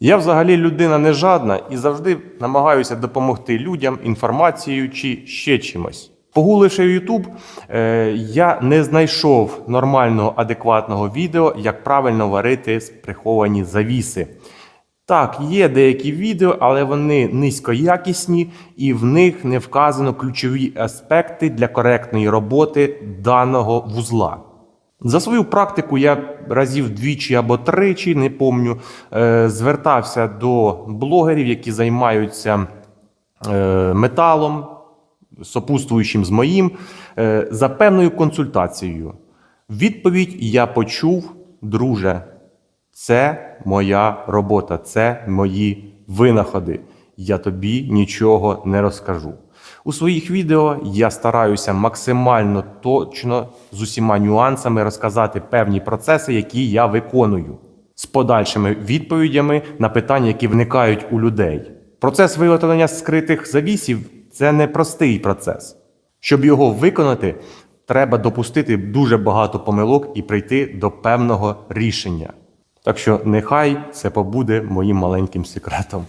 Я взагалі людина не жадна і завжди намагаюся допомогти людям інформацією чи ще чимось. Погуливши YouTube, е, я не знайшов нормального, адекватного відео, як правильно варити приховані завіси. Так, є деякі відео, але вони низькоякісні і в них не вказано ключові аспекти для коректної роботи даного вузла. За свою практику я разів двічі або тричі, не помню, е, звертався до блогерів, які займаються е, металом, сопутствуючим з моїм, е, за певною консультацією. Відповідь я почув, друже, це моя робота, це мої винаходи. Я тобі нічого не розкажу. У своїх відео я стараюся максимально точно з усіма нюансами розказати певні процеси, які я виконую, з подальшими відповідями на питання, які виникають у людей. Процес виготовлення скритих завісів це непростий процес. Щоб його виконати, треба допустити дуже багато помилок і прийти до певного рішення. Так що нехай це побуде моїм маленьким секретом.